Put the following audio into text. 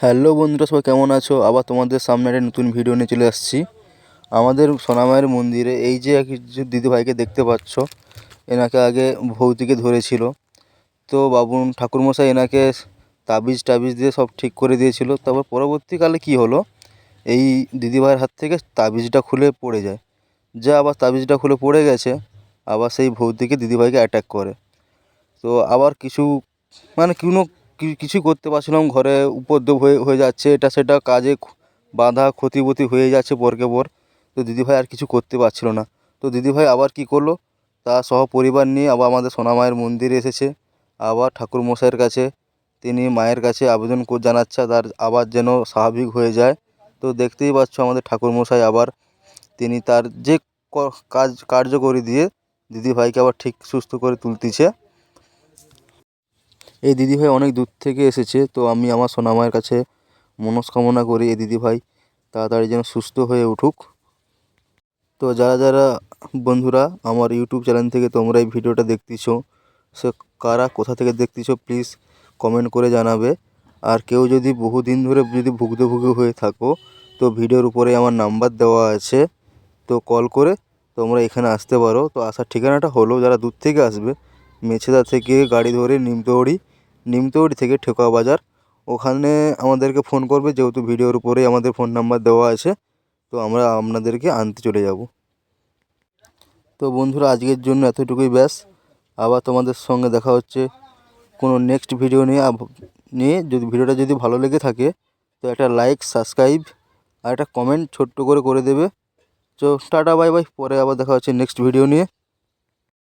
Hello বন্ধুরা, সবাই কেমন আছো? আবার তোমাদের সামনে একটা নতুন ভিডিও নিয়ে চলে আসছি। আমাদের সোনামায়ের মন্দিরে এই যে এক যে দিদিভাইকে দেখতে পাচ্ছ, এনাকে আগে ভৌতিকে ধরেছিল। তো বাবুন ঠাকুরমশাই এনাকে তাবিজ টাবিজ দিয়ে সব ঠিক করে দিয়েছিল। তারপর পরবর্তীকালে কী হলো? এই দিদিভাইয়ের হাত থেকে তাবিজটা খুলে পড়ে যায়। যা আবার তাবিজটা খুলে পড়ে গেছে, আবার সেই ভৌতিকে দিদিভাইকে অ্যাটাক করে। তো আবার কিছু মানে কোনো কি- কিছুই করতে পারছিলাম ঘরে উপদ্রব হয়ে হয়ে যাচ্ছে, এটা সেটা কাজে বাধা ক্ষতিপতি হয়ে যাচ্ছে পরকে পর তো দিদিভাই আর কিছু করতে পারছিল না। তো দিদিভাই আবার কী করল? তার সহ পরিবার নিয়ে আবার আমাদের সোনামায়ের মন্দিরে এসেছে। আবার ঠাকুর মশাইয়ের কাছে, তিনি মায়ের কাছে আবেদন জানাচ্ছে, তার আবার যেন স্বাভাবিক হয়ে যায়। তো দেখতেই পাচ্ছ আমাদের ঠাকুর মশাই আবার তিনি তার যে কাজ, কার্যকরী দিয়ে দিদিভাইকে আবার ঠিক সুস্থ করে তুলতিছে। এই দিদিভাই অনেক দূর থেকে এসেছে, তো আমি আমার সোনামায়ের কাছে মনস্কামনা করি এই দিদিভাই তাড়াতাড়ি যেন সুস্থ হয়ে উঠুক। তো যারা যারা বন্ধুরা আমার ইউটিউব চ্যানেল থেকে তোমরা এই ভিডিওটা দেখতেছো, সে কারা কোথা থেকে দেখতেছো প্লিজ কমেন্ট করে জানাবে। আর কেউ যদি বহুদিন ধরে যদি ভুগতে হয়ে থাকো, তো ভিডিওর উপরে আমার নাম্বার দেওয়া আছে, তো কল করে তোমরা এখানে আসতে পারো। তো আসার ঠিকানাটা হলো, যারা দূর থেকে আসবে, মেছেদা থেকে গাড়ি ধরে নিমতৌড়ি নিমতৌড়ি থেকে ঠেকুয়া বাজার। ওখানে আমাদেরকে ফোন করবে, যেহেতু ভিডিওর উপরেই আমাদের ফোন নাম্বার দেওয়া আছে, তো আমরা আপনাদেরকে আনতে চলে যাব। তো বন্ধুরা, আজকের জন্য এতটুকুই ব্যাস। আবার তোমাদের সঙ্গে দেখা হচ্ছে কোনো নেক্সট ভিডিও নিয়ে। নিয়ে যদি ভিডিওটা যদি ভালো লেগে থাকে, তো একটা লাইক সাবস্ক্রাইব আর একটা কমেন্ট ছোট্ট করে করে দেবে। তো টাটা বাই বাই পরে আবার দেখা হচ্ছে নেক্সট ভিডিও নিয়ে।